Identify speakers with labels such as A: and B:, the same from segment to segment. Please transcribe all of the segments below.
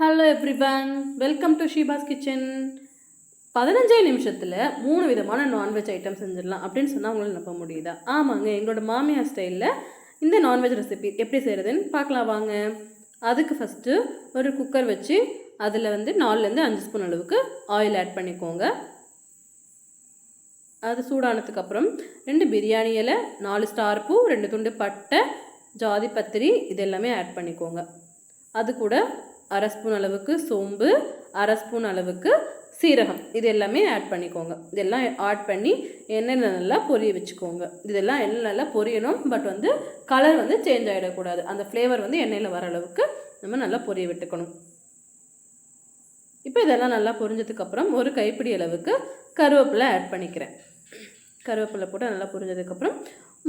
A: Hello everyone welcome to Sheeba's kitchen பதினஞ்சே நிமிஷத்தில் மூணு விதமான நான்வெஜ் ஐட்டம் செஞ்சிடலாம் அப்படின்னு சொன்னால் உங்களால் நம்ப முடியுதா? ஆமாங்க எங்களோட மாமியார் ஸ்டைலில் இந்த நான்வெஜ் ரெசிபி எப்படி செய்கிறதுன்னு பார்க்கலாம் வாங்க. அதுக்கு ஃபஸ்ட்டு ஒரு குக்கர் வச்சு அதில் வந்து நாலுலேருந்து அஞ்சு ஸ்பூன் அளவுக்கு ஆயில் ஆட் பண்ணிக்கோங்க. அது சூடானதுக்கப்புறம் ரெண்டு பிரியாணி இலை நாலு ஸ்டார் பூ ரெண்டு துண்டு பட்டை ஜாதி பத்திரி இது எல்லாமே ஆட் பண்ணிக்கோங்க. அது கூட அரை ஸ்பூன் அளவுக்கு சோம்பு அரை ஸ்பூன் அளவுக்கு சீரகம். இது எல்லாமே ஆட் பண்ணிக்கோங்க. இதெல்லாம் ஆட் பண்ணி எண்ணெயில் நல்லா பொரிய வச்சுக்கோங்க. இதெல்லாம் எண்ணெய் நல்லா பொரியணும் பட் வந்து கலர் வந்து சேஞ்ச் ஆகிடக்கூடாது அந்த ஃப்ளேவர் வந்து எண்ணெயில் வர அளவுக்கு நம்ம நல்லா பொரிய விட்டுக்கணும். இப்போ இதெல்லாம் நல்லா பொரிஞ்சதுக்கப்புறம் ஒரு கைப்பிடி அளவுக்கு கருவேப்பிலை ஆட் பண்ணிக்கிறேன். கருவேப்பிலை போட்டு நல்லா பொரிஞ்சதுக்கப்புறம்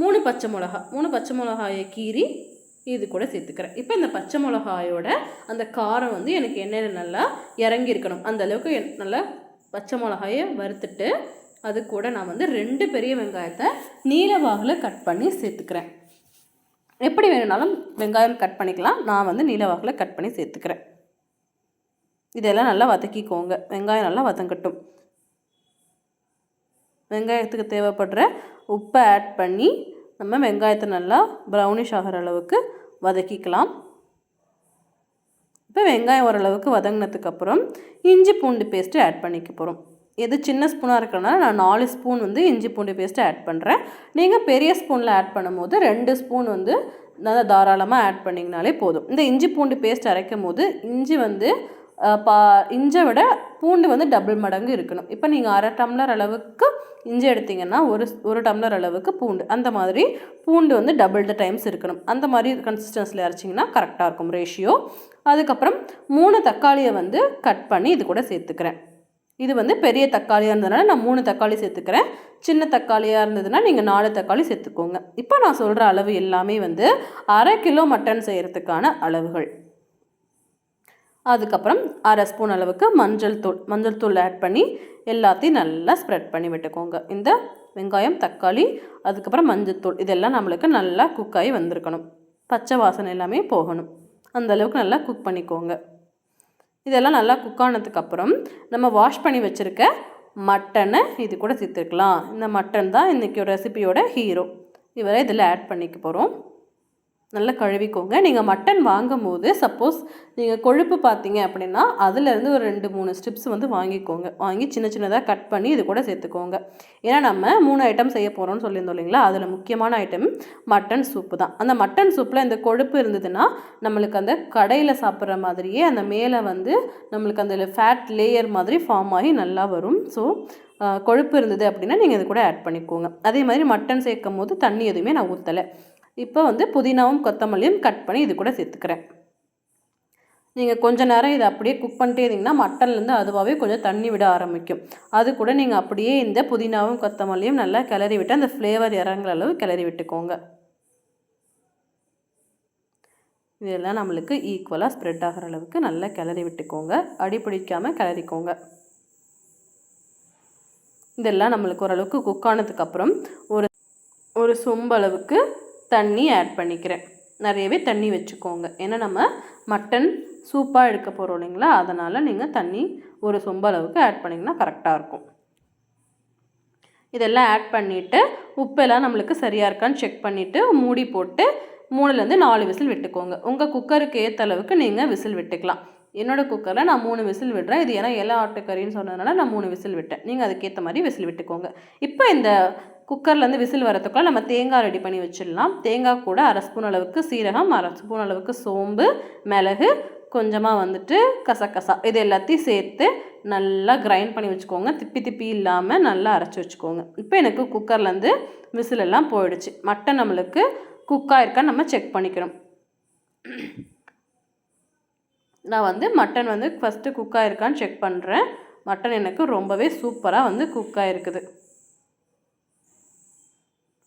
A: மூணு பச்சை மிளகா மூணு பச்சை மிளகாயை கீறி இது கூட சேர்த்துக்கிறேன். இப்போ இந்த பச்சை மிளகாயோட அந்த காரம் வந்து எனக்கு எண்ணெயில் நல்லா இறங்கி இருக்கணும் அந்த அளவுக்கு நல்லா பச்சை மிளகாயை வறுத்துட்டு அது கூட நான் வந்து ரெண்டு பெரிய வெங்காயத்தை நீலவாகில் கட் பண்ணி சேர்த்துக்கிறேன். எப்படி வேணும்னாலும் வெங்காயம் கட் பண்ணிக்கலாம். நான் வந்து நீலவாகில் கட் பண்ணி சேர்த்துக்கிறேன். இதெல்லாம் நல்லா வதக்கிக்கோங்க. வெங்காயம் நல்லா வதங்கட்டும். வெங்காயத்துக்கு தேவைப்படுற உப்பை ஆட் பண்ணி நம்ம வெங்காயத்தை நல்லா ப்ரௌனிஷ் ஆகிற அளவுக்கு வதக்கிக்கலாம். இப்போ வெங்காயம் ஓரளவுக்கு வதங்கினதுக்கப்புறம் இஞ்சி பூண்டு பேஸ்ட்டு ஆட் பண்ணிக்க போகிறோம் எது சின்ன ஸ்பூனாக இருக்கிறனால நான் நாலு ஸ்பூன் வந்து இஞ்சி பூண்டு பேஸ்ட்டு ஆட் பண்ணுறேன் நீங்கள் பெரிய ஸ்பூனில் ஆட் பண்ணும்போது ரெண்டு ஸ்பூன் வந்து நல்லா தாராளமாக ஆட் பண்ணிங்கனாலே போதும். இந்த இஞ்சி பூண்டு பேஸ்ட் அரைக்கும் போது இஞ்சி வந்து பா இஞ்சை விட பூண்டு வந்து டபுள் மடங்கு இருக்கணும். இப்போ நீங்கள் அரை டம்ளர் அளவுக்கு இஞ்சி எடுத்தீங்கன்னா ஒரு ஒரு டம்ளர் அளவுக்கு பூண்டு. அந்த மாதிரி பூண்டு வந்து டபுள் த டைம்ஸ் இருக்கணும். அந்த மாதிரி கன்சிஸ்டன்சியில் அரைச்சிங்கன்னா கரெக்டாக இருக்கும் ரேஷியோ அதுக்கப்புறம் மூணு தக்காளியை வந்து கட் பண்ணி இது கூட சேர்த்துக்கிறேன். இது வந்து பெரிய தக்காளியாக இருந்ததுனால நான் மூணு தக்காளி சேர்த்துக்கிறேன். சின்ன தக்காளியாக இருந்ததுன்னா நீங்கள் நாலு தக்காளி சேர்த்துக்கோங்க. இப்போ நான் சொல்கிற அளவு எல்லாமே வந்து அரை கிலோ மட்டன் செய்கிறதுக்கான அளவுகள். அதுக்கப்புறம் அரை ஸ்பூன் அளவுக்கு மஞ்சள் தூள் மஞ்சள் தூள் ஆட் பண்ணி எல்லாத்தையும் நல்லா ஸ்ப்ரெட் பண்ணி விட்டுக்கோங்க. இந்த வெங்காயம் தக்காளி அதுக்கப்புறம் மஞ்சள் தூள் இதெல்லாம் நம்மளுக்கு நல்லா குக் ஆகி வந்திருக்கணும். பச்சை வாசனை எல்லாமே போகணும். அந்த அளவுக்கு நல்லா குக் பண்ணிக்கோங்க. இதெல்லாம் நல்லா குக் ஆனதுக்கப்புறம் நம்ம வாஷ் பண்ணி வச்சுருக்க மட்டனை இது கூட சேர்த்துருக்கலாம் இந்த மட்டன் தான் இன்றைக்கி ரெசிபியோட ஹீரோ இவரை இதில் ஆட் பண்ணிக்க போகிறோம் நல்லா கழுவிக்கோங்க. நீங்கள் மட்டன் வாங்கும் போது சப்போஸ் நீங்கள் கொழுப்பு பார்த்தீங்க அப்படின்னா அதுலேருந்து ஒரு ரெண்டு மூணு ஸ்ட்ரிப்ஸ் வந்து வாங்கிக்கோங்க. வாங்கி சின்ன சின்னதாக கட் பண்ணி இது கூட சேர்த்துக்கோங்க. ஏன்னா நம்ம மூணு ஐட்டம் செய்ய போகிறோம்னு சொல்லியிருந்தோம் இல்லைங்களா? அதில் முக்கியமான ஐட்டம் மட்டன் சூப்பு தான். அந்த மட்டன் சூப்பில் இந்த கொழுப்பு இருந்ததுன்னா நம்மளுக்கு அந்த கடையில் சாப்பிட்ற மாதிரியே அந்த மேலே வந்து நம்மளுக்கு அந்த ஃபேட் லேயர் மாதிரி ஃபார்ம் ஆகி நல்லா வரும். ஸோ கொழுப்பு இருந்தது அப்படின்னா நீங்கள் இது கூட ஆட் பண்ணிக்கோங்க. அதே மாதிரி மட்டன் சேர்க்கும் போது தண்ணி எதுவுமே நான் ஊற்றலை இப்போ வந்து புதினாவும் கொத்தமல்லியும் கட் பண்ணி இது கூட சேர்த்துக்கிறேன். நீங்கள் கொஞ்ச நேரம் இதை அப்படியே குக் பண்ணிட்டே இருந்தீங்கன்னா மட்டன்லேருந்து அதுவாகவே கொஞ்சம் தண்ணி விட ஆரம்பிக்கும். அது கூட நீங்கள் அப்படியே இந்த புதினாவும் கொத்தமல்லியும் நல்லா கிளறி விட்டு அந்த ஃப்ளேவர் இறங்குற அளவு கிளறி விட்டுக்கோங்க. இதெல்லாம் நம்மளுக்கு ஈக்குவலாக ஸ்ப்ரெட் ஆகிற அளவுக்கு நல்லா கிளறி விட்டுக்கோங்க. அடி பிடிக்காமல் கிளறிக்கோங்க. இதெல்லாம் நம்மளுக்கு ஓரளவுக்கு குக் ஆனதுக்கப்புறம் ஒரு ஒரு சொம்பளவுக்கு தண்ணி ஆட் பண்ணிக்கிறேன். நிறையவே தண்ணி வச்சுக்கோங்க. ஏன்னா நம்ம மட்டன் சூப்பாக எடுக்க போகிறோம் இல்லைங்களா? அதனால் நீங்கள் தண்ணி ஒரு சொம்ப அளவுக்கு ஆட் பண்ணிங்கன்னா கரெக்டாக இருக்கும். இதெல்லாம் ஆட் பண்ணிவிட்டு உப்பெல்லாம் நம்மளுக்கு சரியாக இருக்கான்னு செக் பண்ணிவிட்டு மூடி போட்டு மூணுலேருந்து நாலு விசில் விட்டுக்கோங்க. உங்கள் குக்கருக்கு ஏற்ற அளவுக்கு நீங்கள் விசில் விட்டுக்கலாம். என்னோடய குக்கரில் நான் மூணு விசில் விடுறேன். இது ஏன்னா இலை ஆட்டுக்கறின்னு சொன்னதுனால நான் மூணு விசில் விட்டேன். நீங்கள் அதுக்கேற்ற மாதிரி விசில் விட்டுக்கோங்க. இப்போ இந்த குக்கர்லேருந்து விசில் வரத்துக்குள்ள நம்ம தேங்காய் ரெடி பண்ணி வச்சிடலாம். தேங்காய் கூட அரை ஸ்பூன் அளவுக்கு சீரகம் அரை ஸ்பூன் அளவுக்கு சோம்பு மிளகு கொஞ்சமாக வந்துட்டு கசகசா. இது எல்லாத்தையும் சேர்த்து நல்லா கிரைண்ட் பண்ணி வச்சுக்கோங்க. திப்பி திப்பி இல்லாமல் நல்லா அரைச்சி வச்சுக்கோங்க. இப்போ எனக்கு குக்கர்லேருந்து விசிலெல்லாம் போயிடுச்சு. மட்டன் நம்மளுக்கு குக்காக இருக்கான்னு நம்ம செக் பண்ணிக்கணும். நான் வந்து மட்டன் வந்து ஃபஸ்ட்டு குக்காக இருக்கான்னு செக் பண்ணுறேன் மட்டன் எனக்கு ரொம்பவே சூப்பராக வந்து குக்காக இருக்குது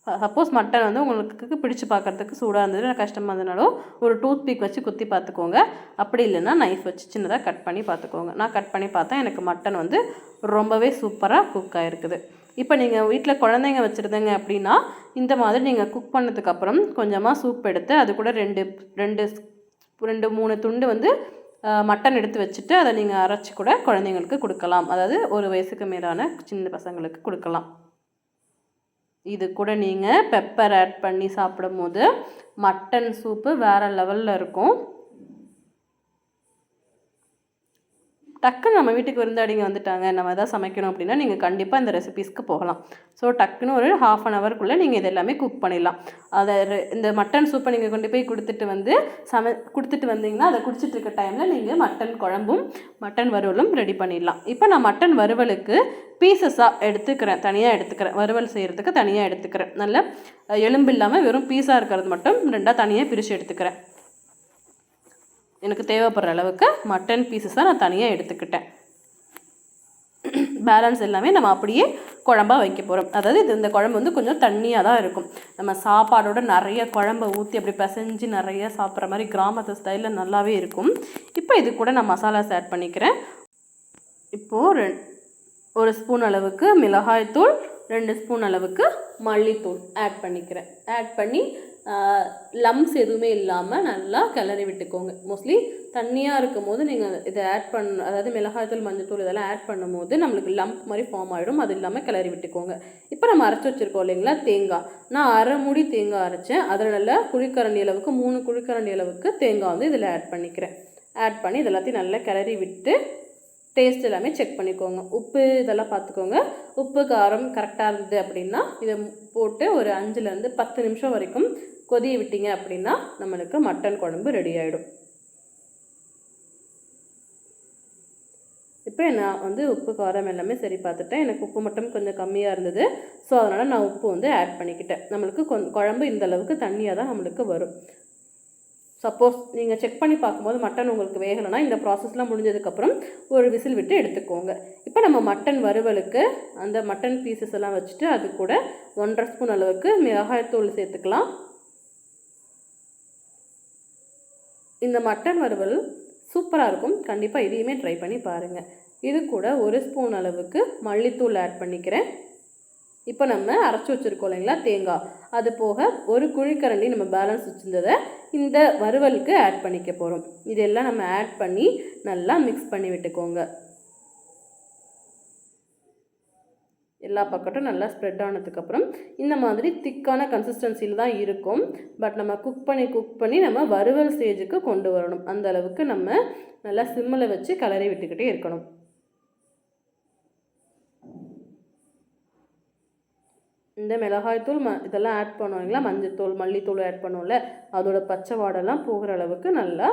A: சப்போஸ் மட்டன் வந்து உங்களுக்கு பிடிச்சு பார்க்கறதுக்கு சூடாக இருந்தது இல்லை கஷ்டமாக இருந்ததுனாலும் ஒரு டூத் பீக் வச்சு குத்தி பார்த்துக்கோங்க. அப்படி இல்லைன்னா நைஃப் வச்சு சின்னதாக கட் பண்ணி பார்த்துக்கோங்க. நான் கட் பண்ணி பார்த்தா எனக்கு மட்டன் வந்து ரொம்பவே சூப்பராக குக் ஆகிருக்குது இப்போ நீங்கள் வீட்டில் குழந்தைங்க வச்சுருந்தீங்க அப்படின்னா இந்த மாதிரி நீங்கள் குக் பண்ணதுக்கப்புறம் கொஞ்சமாக சூப் எடுத்து அது கூட ரெண்டு ரெண்டு ரெண்டு மூணு துண்டு வந்து மட்டன் எடுத்து வச்சுட்டு அதை நீங்கள் அரைச்சி கூட குழந்தைங்களுக்கு கொடுக்கலாம். அதாவது ஒரு வயசுக்கு மேலான சின்ன பசங்களுக்கு கொடுக்கலாம். இது கூட நீங்கள் பெப்பர் ஆட் பண்ணி சாப்பிடும் போது மட்டன் சூப்பு வேறு லெவலில் இருக்கும். டக்குன்னு நம்ம வீட்டுக்கு விருந்தாடிங்க வந்துட்டாங்க நம்ம எதாவது சமைக்கணும் அப்படின்னா நீங்கள் கண்டிப்பாக இந்த ரெசிபீஸ்க்கு போகலாம். ஸோ டக்குன்னு ஒரு ஹாஃப் அன் ஹவருக்குள்ளே நீங்கள் இது எல்லாமே குக் பண்ணிடலாம். அதை இந்த மட்டன் சூப்பை நீங்கள் கொண்டு போய் கொடுத்துட்டு வந்து சமை கொடுத்துட்டு வந்தீங்கன்னா அதை குடிச்சிட்டு இருக்க டைமில் நீங்கள் மட்டன் குழம்பும் மட்டன் வறுவலும் ரெடி பண்ணிடலாம். இப்போ நான் மட்டன் வறுவலுக்கு பீசஸாக எடுத்துக்கிறேன் தனியாக எடுத்துக்கிறேன். வறுவல் செய்கிறதுக்கு தனியாக எடுத்துக்கிறேன். நல்ல எலும்பு இல்லாமல் வெறும் பீஸாக இருக்கிறது மட்டும் ரெண்டாக தனியாக பிரித்து எடுத்துக்கிறேன். எனக்கு தேவைப்படுற அளவுக்கு மட்டன் பீசஸாக நான் தனியாக எடுத்துக்கிட்டேன். பேலன்ஸ் எல்லாமே நம்ம அப்படியே குழம்பாக வைக்க போகிறோம் அதாவது இது இந்த குழம்பு வந்து கொஞ்சம் தண்ணியாக தான் இருக்கும். நம்ம சாப்பாடோட நிறைய குழம்பை ஊற்றி அப்படி பிசைஞ்சு நிறைய சாப்பிட்ற மாதிரி கிராமத்து ஸ்டைலில் நல்லாவே இருக்கும். இப்போ இது கூட நான் மசாலாஸ் ஆட் பண்ணிக்கிறேன். இப்போது ஒரு ஸ்பூன் அளவுக்கு மிளகாய்த்தூள் ரெண்டு ஸ்பூன் அளவுக்கு மல்லித்தூள் ஆட் பண்ணிக்கிறேன். ஆட் பண்ணி லம்ஸ் எதுவுமே இல்லாமல் நல்லா கிளறி விட்டுக்கோங்க. மோஸ்ட்லி தண்ணியாக இருக்கும் போது நீங்கள் இதை ஆட் பண்ண அதாவது மிளகாய்த்தூள் மஞ்சத்தூள் இதெல்லாம் ஆட் பண்ணும்போது நம்மளுக்கு லம்ப் மாதிரி ஃபார்ம் ஆகிடும் அது இல்லாமல் கிளறி விட்டுக்கோங்க. இப்போ நம்ம அரைச்சி வச்சுருக்கோம் இல்லைங்களா தேங்காய். நான் அரை மூடி தேங்காய் அரைச்சேன். அதில் நல்லா குழிக்கரண்டி அளவுக்கு மூணு குழிக்கரண்டி அளவுக்கு தேங்காய் வந்து இதில் ஆட் பண்ணிக்கிறேன். ஆட் பண்ணி இது எல்லாத்தையும் நல்லா கிளறி விட்டு டேஸ்ட் எல்லாமே செக் பண்ணிக்கோங்க. உப்பு இதெல்லாம் பார்த்துக்கோங்க. உப்பு காரம் கரெக்டாக இருந்தது அப்படின்னா இதை போட்டு ஒரு அஞ்சுலேருந்து பத்து நிமிஷம் வரைக்கும் கொதிய விட்டீங்க அப்படின்னா நம்மளுக்கு மட்டன் குழம்பு ரெடி ஆகிடும் இப்போ நான் வந்து உப்பு காரம் எல்லாமே சரி பார்த்துட்டேன். எனக்கு உப்பு மட்டும் கொஞ்சம் கம்மியாக இருந்தது. ஸோ அதனால் நான் உப்பு வந்து ஆட் பண்ணிக்கிட்டேன். நம்மளுக்கு கொ குழம்பு இந்த அளவுக்கு தண்ணியாக தான் நம்மளுக்கு வரும். சப்போஸ் நீங்கள் செக் பண்ணி பார்க்கும்போது மட்டன் உங்களுக்கு வேகலைன்னா இந்த ப்ராசஸ்லாம் முடிஞ்சதுக்கப்புறம் ஒரு விசில் விட்டு எடுத்துக்கோங்க. இப்போ நம்ம மட்டன் வறுவலுக்கு அந்த மட்டன் பீசஸ் எல்லாம் வச்சுட்டு அது கூட ஒன்றரை ஸ்பூன் அளவுக்கு மிளகாய்த்தூள் சேர்த்துக்கலாம். இந்த மட்டன் வறுவல் சூப்பராக இருக்கும். கண்டிப்பாக இதையுமே ட்ரை பண்ணி பாருங்கள் இது கூட ஒரு ஸ்பூன் அளவுக்கு மல்லித்தூள் ஆட் பண்ணிக்கிறேன். இப்போ நம்ம அரைச்சி வச்சுருக்கோம் இல்லைங்களா தேங்காய். அது போக ஒரு குழிக்கரண்டி நம்ம பேலன்ஸ் வச்சுருந்ததை இந்த வறுவலுக்கு ஆட் பண்ணிக்க போகிறோம் இதெல்லாம் நம்ம ஆட் பண்ணி நல்லா மிக்ஸ் பண்ணி விட்டுக்கோங்க. எல்லா பக்கட்டும் நல்லா ஸ்ப்ரெட் ஆனதுக்கப்புறம் இந்த மாதிரி திக்கான கன்சிஸ்டன்சியில் தான் இருக்கும். பட் நம்ம குக் பண்ணி குக் பண்ணி நம்ம வறுவல் ஸ்டேஜுக்கு கொண்டு வரணும். அந்த அளவுக்கு நம்ம நல்லா சிம்மில் வச்சு கலரி விட்டுக்கிட்டே இருக்கணும். இந்த மிளகாய்த்தூள் ம இதெல்லாம் ஆட் பண்ணுவீங்களா மஞ்சத்தூள் மல்லித்தூள் ஆட் பண்ணுவோம்ல அதோட பச்சை வாடெல்லாம் போகிற அளவுக்கு நல்லா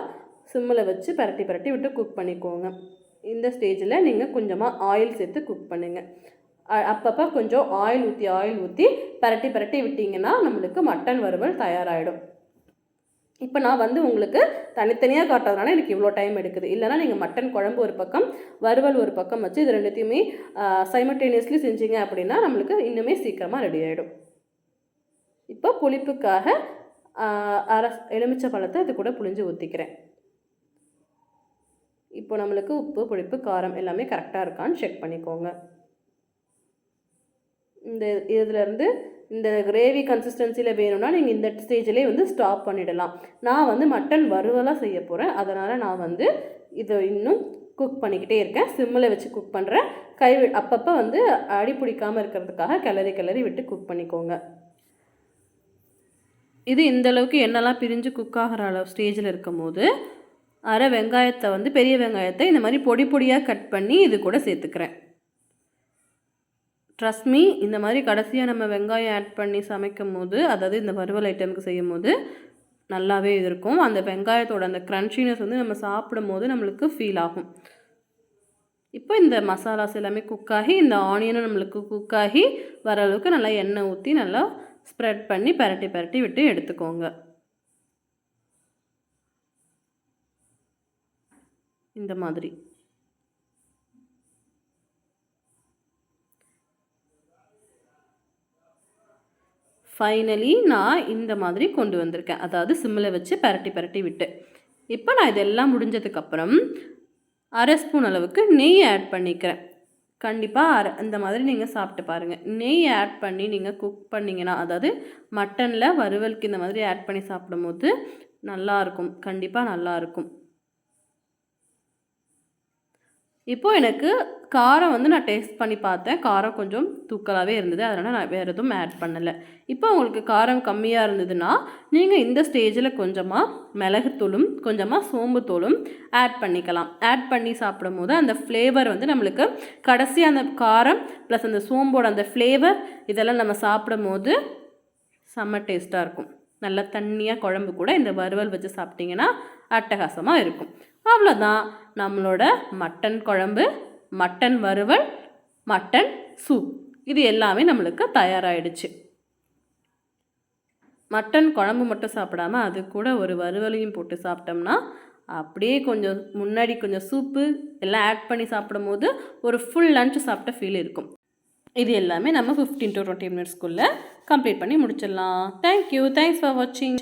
A: சிம்மில் வச்சு பரட்டி பரட்டி விட்டு குக் பண்ணிக்கோங்க. இந்த ஸ்டேஜில் நீங்கள் கொஞ்சமாக ஆயில் சேர்த்து குக் பண்ணுங்கள் அப்பப்போ கொஞ்சம் ஆயில் ஊற்றி ஆயில் ஊற்றி பரட்டி பரட்டி விட்டிங்கன்னா நம்மளுக்கு மட்டன் வறுவல் தயாராகிடும் இப்போ நான் வந்து உங்களுக்கு தனித்தனியாக காட்டுறதுனால எனக்கு இவ்வளோ டைம் எடுக்குது. இல்லைனா நீங்கள் மட்டன் குழம்பு ஒரு பக்கம் வறுவல் ஒரு பக்கம் வச்சு இது ரெண்டுத்தையுமே சைமல்டேனியஸ்லி செஞ்சீங்க அப்படின்னா நம்மளுக்கு இன்னுமே சீக்கிரமாக ரெடி ஆகிடும் இப்போ புளிப்புக்காக அரை எலுமிச்சை பழத்தை அது கூட புளிஞ்சு ஊற்றிக்கிறேன் இப்போ நம்மளுக்கு உப்பு புளிப்பு காரம் எல்லாமே கரெக்டாக இருக்கான்னு செக் பண்ணிக்கோங்க. இந்த இதிலேருந்து இந்த கிரேவி கன்சிஸ்டன்சியில் வேணும்னா நீங்கள் இந்த ஸ்டேஜ்லேயே வந்து ஸ்டாப் பண்ணிடலாம். நான் வந்து மட்டன் வறுவலாக செய்ய போகிறேன் அதனால் நான் வந்து இதை இன்னும் குக் பண்ணிக்கிட்டே இருக்கேன். சிம்மில் வச்சு குக் பண்ணுறேன் கை அப்பப்போ வந்து அடி பிடிக்காமல் இருக்கிறதுக்காக கிளறி கிளறி விட்டு குக் பண்ணிக்கோங்க. இது இந்த அளவுக்கு பிரிஞ்சு குக் ஆகிற அளவு ஸ்டேஜில் இருக்கும் போது அரை வெங்காயத்தை வந்து பெரிய வெங்காயத்தை இந்த மாதிரி பொடி பொடியாக கட் பண்ணி இது கூட சேர்த்துக்கிறேன். ட்ரஸ்மி இந்த மாதிரி கடைசியாக நம்ம வெங்காயம் ஆட் பண்ணி சமைக்கும் போது அதாவது இந்த வறுவல் ஐட்டமுக்கு செய்யும் போது நல்லாவே இருக்கும். அந்த வெங்காயத்தோட அந்த க்ரன்ச்சினஸ் வந்து நம்ம சாப்பிடும் போது நம்மளுக்கு ஃபீல் ஆகும். இப்போ இந்த மசாலாஸ் எல்லாமே குக்காகி இந்த ஆனியனும் நம்மளுக்கு குக்காகி வர அளவுக்கு நல்லா எண்ணெய் ஊற்றி நல்லா ஸ்ப்ரெட் பண்ணி பரட்டி பரட்டி விட்டு எடுத்துக்கோங்க. இந்த மாதிரி. ஃபைனலி நான் இந்த மாதிரி கொண்டு வந்திருக்கேன். அதாவது சிம்மில் வச்சு பரட்டி பரட்டி விட்டு. இப்போ நான் இதெல்லாம் முடிஞ்சதுக்கப்புறம் அரை ஸ்பூன் அளவுக்கு நெய் ஆட் பண்ணிக்கிறேன். கண்டிப்பாக அரை இந்த மாதிரி நீங்கள் சாப்பிட்டு பாருங்கள் நெய் ஆட் பண்ணி நீங்கள் குக் பண்ணிங்கன்னா அதாவது மட்டனில் வறுவலுக்கு இந்த மாதிரி ஆட் பண்ணி சாப்பிடும்போது நல்லாயிருக்கும் கண்டிப்பாக நல்லாயிருக்கும் இப்போது எனக்கு காரம் வந்து நான் டேஸ்ட் பண்ணி பார்த்தேன். காரம் கொஞ்சம் தூக்கலாகவே இருந்தது. அதனால் நான் வேறு எதுவும் ஆட் பண்ணலை. இப்போ உங்களுக்கு காரம் கம்மியாக இருந்ததுன்னா நீங்கள் இந்த ஸ்டேஜில் கொஞ்சமாக மிளகுத்தூளும் கொஞ்சமாக சோம்புத்தூளும் ஆட் பண்ணிக்கலாம். ஆட் பண்ணி சாப்பிடும் போது அந்த ஃப்ளேவர் வந்து நம்மளுக்கு கடைசி அந்த காரம் ப்ளஸ் அந்த சோம்போட அந்த ஃப்ளேவர் இதெல்லாம் நம்ம சாப்பிடும் போது செம்ம டேஸ்ட்டாக இருக்கும். நல்ல தண்ணியாக குழம்பு கூட இந்த வறுவல் வச்சு சாப்பிட்டிங்கன்னா அட்டகாசமாக இருக்கும். அவ்வளோதான் நம்மளோட மட்டன் குழம்பு மட்டன் வறுவல் மட்டன் சூப் இது எல்லாமே நம்மளுக்கு தயாராகிடுச்சு மட்டன் குழம்பு மட்டும் சாப்பிடாம அது கூட ஒரு வறுவலையும் போட்டு சாப்பிட்டோம்னா அப்படியே கொஞ்சம் முன்னாடி கொஞ்சம் சூப்பு எல்லாம் ஆட் பண்ணி சாப்பிடும் போது ஒரு ஃபுல் லன்ச் சாப்பிட்ட ஃபீல் இருக்கும். இது எல்லாமே நம்ம ஃபிஃப்டீன் டு டுவெண்ட்டி மினிட்ஸ்க்குள்ளே கம்ப்ளீட் பண்ணி முடிச்சிடலாம். தேங்க்யூ தேங்க்ஸ் ஃபார் வாட்சிங்